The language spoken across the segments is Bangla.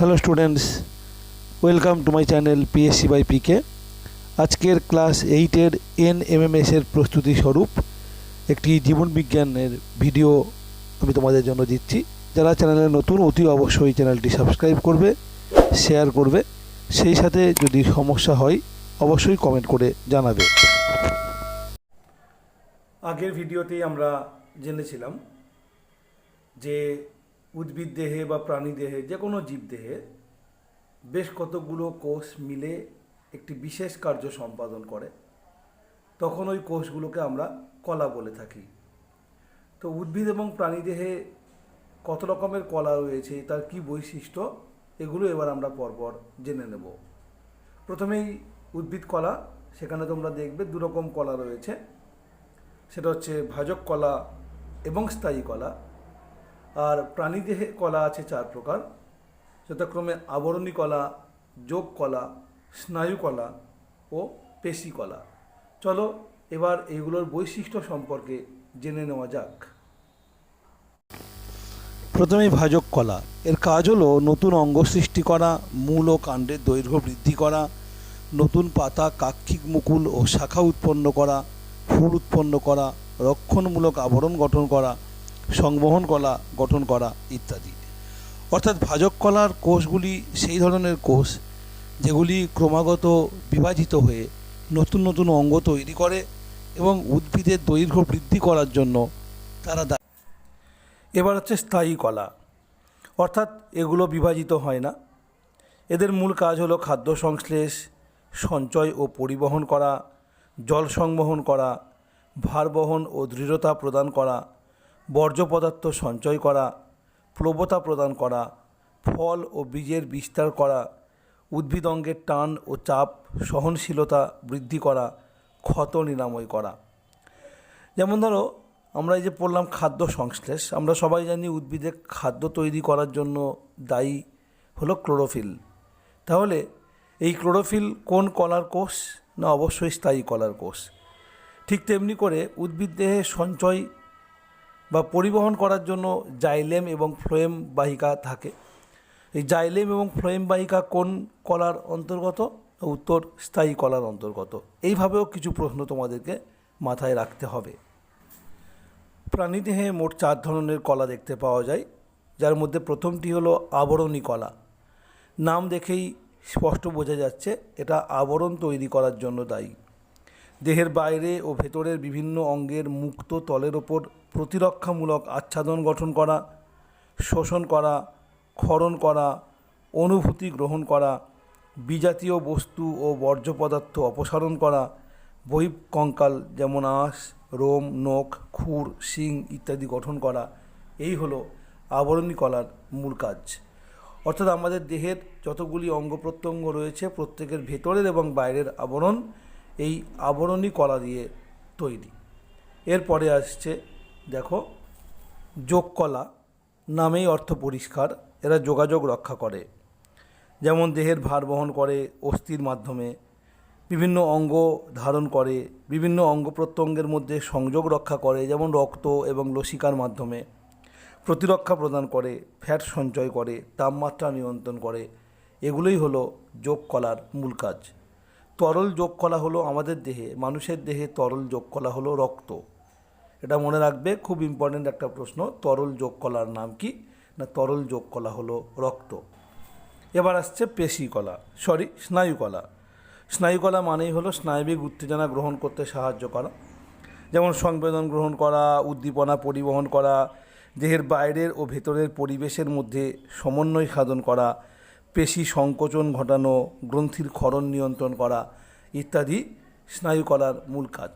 Hello students welcome to my channel PSC by PK আজকের ক্লাস এইটের এন এমএমএস এর প্রস্তুতি স্বরূপ একটি জীবন বিজ্ঞানের ভিডিও আমি তোমাদের জন্য দিচ্ছি। যারা চ্যানেলে নতুন, অতি অবশ্যই চ্যানেলটি সাবস্ক্রাইব করবে শেয়ার করবে। সেই সাথে যদি সমস্যা হয়, অবশ্যই কমেন্ট করে জানাবে। আগের ভিডিওতেই আমরা জেনেছিলাম যে উদ্ভিদ দেহে বা প্রাণী দেহে, যে কোনো জীব দেহে বেশ কতগুলো কোষ মিলে একটি বিশেষ কার্য সম্পাদন করে, তখন ওই কোষগুলোকে আমরা কলা বলে থাকি। তো উদ্ভিদ এবং প্রাণী দেহে কত রকমের কলা রয়েছে, তার কি বৈশিষ্ট্য, এগুলো এবার আমরা পরপর জেনে নেব। প্রথমেই উদ্ভিদ কলা, সেখানে তোমরা দেখবে দুরকম কলা রয়েছে। সেটা হচ্ছে ভাজক কলা এবং স্থায়ী কলা। আর প্রাণীদেহে কলা আছে চার প্রকার। যথাক্রমে আবরণী কলা, যোগ কলা, স্নায়ু কলা ও পেশি কলা। চলো এবার এগুলোর বৈশিষ্ট্য সম্পর্কে জেনে নেওয়া যাক। প্রথমেই ভাজক কলা। এর কাজ হলো নতুন অঙ্গ সৃষ্টি করা, মূল ও কাণ্ডের দৈর্ঘ্য বৃদ্ধি করা, নতুন পাতা, কাক্ষিক মুকুল ও শাখা উৎপন্ন করা, ফুল উৎপন্ন করা, রক্ষণমূলক আবরণ গঠন করা সংবহন কলা, গঠন করা ইত্যাদি। অর্থাৎ ভাজক কলার কোষগুলি সেই ধরনের কোষ যেগুলি ক্রমাগত বিভাজিত হয়ে নতুন নতুন অঙ্গ তৈরি করে এবং উদ্ভিদের দৈর্ঘ্য বৃদ্ধি করার জন্য তারা এবার হচ্ছে স্থায়ী কলা। অর্থাৎ এগুলো বিভাজিত হয় না। এদের মূল কাজ হলো খাদ্য সংশ্লেষ, সঞ্চয় ও পরিবহন করা, জল সংবহন করা ভারবহন ও দৃঢ়তা প্রদান করা বর্জ্য পদার্থ সঞ্চয় করা প্লবতা প্রদান করা, ফল ও বীজের বিস্তার করা, উদ্ভিদ অঙ্গের টান ও চাপ সহনশীলতা বৃদ্ধি করা, ক্ষত নিরাময় করা। যেমন ধরো, আমরা এই যে পড়লাম খাদ্য সংশ্লেষ, আমরা সবাই জানি উদ্ভিদে খাদ্য তৈরি করার জন্য দায়ী হলো ক্লোরোফিল। তাহলে এই ক্লোরোফিল কোন কলার কোষ? না, অবশ্যই স্থায়ী কলার কোষ। ঠিক তেমনি করে উদ্ভিদ দেহে সঞ্চয় বা পরিবহন করার জন্য জাইলেম এবং ফ্লোয়েম বাহিকা থাকে। এই জাইলেম এবং ফ্লোয়েম বাহিকা কোন কলার অন্তর্গত? উত্তর, স্থায়ী কলার অন্তর্গত। এইভাবেও কিছু প্রশ্ন তোমাদেরকে মাথায় রাখতে হবে। প্রাণীদেহে মোট চার ধরনের কলা দেখতে পাওয়া যায়, যার মধ্যে প্রথমটি হলো আবরণী কলা। নাম দেখেই স্পষ্ট বোঝা যাচ্ছে, এটা আবরণ তৈরি করার জন্য দায়ী। দেহের বাইরে ও ভেতরের বিভিন্ন অঙ্গের মুক্ত তলের ওপর প্রতিরক্ষামূলক আচ্ছাদন গঠন করা, শোষণ করা, ক্ষরণ করা, অনুভূতি গ্রহণ করা, বিজাতীয় বস্তু ও বর্জ্য পদার্থ অপসারণ করা বহিব কঙ্কাল যেমন আঁশ, রোম, নখ, খুর, শিং ইত্যাদি গঠন করা, এই হলো আবরণী কলার মূল কাজ। অর্থাৎ আমাদের দেহের যতগুলি অঙ্গ প্রত্যঙ্গ রয়েছে, প্রত্যেকের ভেতরের এবং বাইরের আবরণ এই আবরণী কলা দিয়ে তৈরি। এরপরে আসছে দেখো যোগ কলা নামেই অর্থ পরিষ্কার, এরা যোগাযোগ রক্ষা করে। যেমন দেহের ভার বহন করে অস্থির মাধ্যমে, বিভিন্ন অঙ্গ ধারণ করে, বিভিন্ন অঙ্গ প্রত্যঙ্গের মধ্যে সংযোগ রক্ষা করে, যেমন রক্ত এবং লসিকার মাধ্যমে। প্রতিরক্ষা প্রদান করে, ফ্যাট সঞ্চয় করে, তাপমাত্রা নিয়ন্ত্রণ করে। এগুলোই হলো যোগ কলার মূল কাজ। তরল যোগ কলা হলো আমাদের দেহে, মানুষের দেহে তরল যোগ কলা হলো রক্ত। এটা মনে রাখবে, খুব ইম্পর্ট্যান্ট একটা প্রশ্ন, তরল যোগ কলার নাম কি? না, তরল যোগ কলা হলো রক্ত। এবার আসছে পেশি কলা সরি স্নায়ু কলা স্নায়ু কলা মানেই হলো স্নায়বিক উত্তেজনা গ্রহণ করতে সাহায্য করা। যেমন সংবেদন গ্রহণ করা, উদ্দীপনা পরিবহন করা, দেহের বাইরের ও ভেতরের পরিবেশের মধ্যে সমন্বয় সাধন করা, পেশি সংকোচন ঘটানো, গ্রন্থির ক্ষরণ নিয়ন্ত্রণ করা ইত্যাদি স্নায়ু কলার মূল কাজ।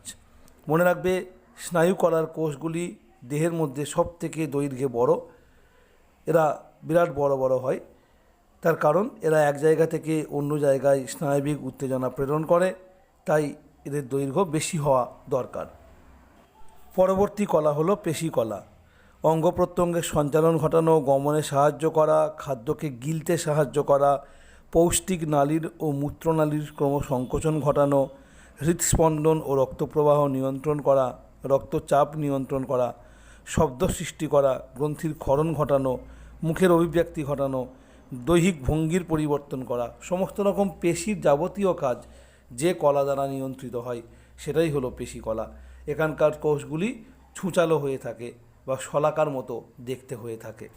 মনে রাখবে স্নায়ু কলার কোষগুলি দেহের মধ্যে সব থেকে দৈর্ঘ্যে বড়। এরা বিরাট বড় বড় হয়। তার কারণ, এরা এক জায়গা থেকে অন্য জায়গায় স্নায়বিক উত্তেজনা প্রেরণ করে। তাই এদের দৈর্ঘ্য বেশি হওয়া দরকার। পরবর্তী কলা হলো পেশি কলা। অঙ্গ প্রত্যঙ্গের সঞ্চালন ঘটানো, গমনে সাহায্য করা, খাদ্যকে গিলতে সাহায্য করা, পৌষ্টিক নালীর ও মূত্রনালীর ক্রম সংকোচন ঘটানো হৃদস্পন্দন ও রক্তপ্রবাহ নিয়ন্ত্রণ করা রক্তচাপ নিয়ন্ত্রণ করা, শব্দ সৃষ্টি করা, গ্রন্থির ক্ষরণ ঘটানো, মুখের অভিব্যক্তি ঘটানো, দৈহিক ভঙ্গির পরিবর্তন করা, সমস্ত রকম পেশির যাবতীয় কাজ যে কলা দ্বারা নিয়ন্ত্রিত হয়, সেটাই হলো পেশি কলা। এখানকার কোষগুলি ছুঁচালো হয়ে থাকে বা শলাকার মতো দেখতে হয়ে থাকে।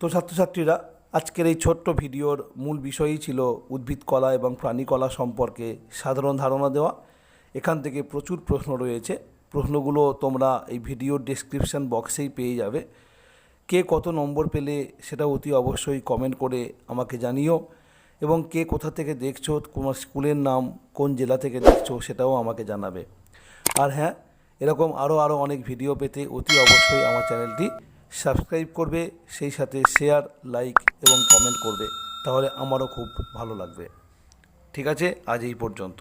তো ছাত্রছাত্রীরা, আজকের এই ছোট্ট ভিডিওর মূল বিষয়ই ছিল উদ্ভিদ কলা এবং প্রাণী কলা সম্পর্কে সাধারণ ধারণা দেওয়া। এখান থেকে প্রচুর প্রশ্ন রয়েছে। প্রশ্নগুলো তোমরা এই ভিডিওর ডেসক্রিপশন বক্সেই পেয়ে যাবে। কে কত নম্বর পেলে সেটা অতি অবশ্যই কমেন্ট করে আমাকে জানিও এবং কে কোথা থেকে দেখছ, তোমার স্কুলের নাম, কোন জেলা থেকে দেখছ সেটাও আমাকে জানাবে। আর হ্যাঁ এরকম আরও আরও অনেক ভিডিও পেতে অতি অবশ্যই আমার চ্যানেলটি সাবস্ক্রাইব করবে, সেই সাথে শেয়ার লাইক এবং কমেন্ট করবে, তাহলে আমারও খুব ভালো লাগবে। ঠিক আছে, আজ এই পর্যন্ত।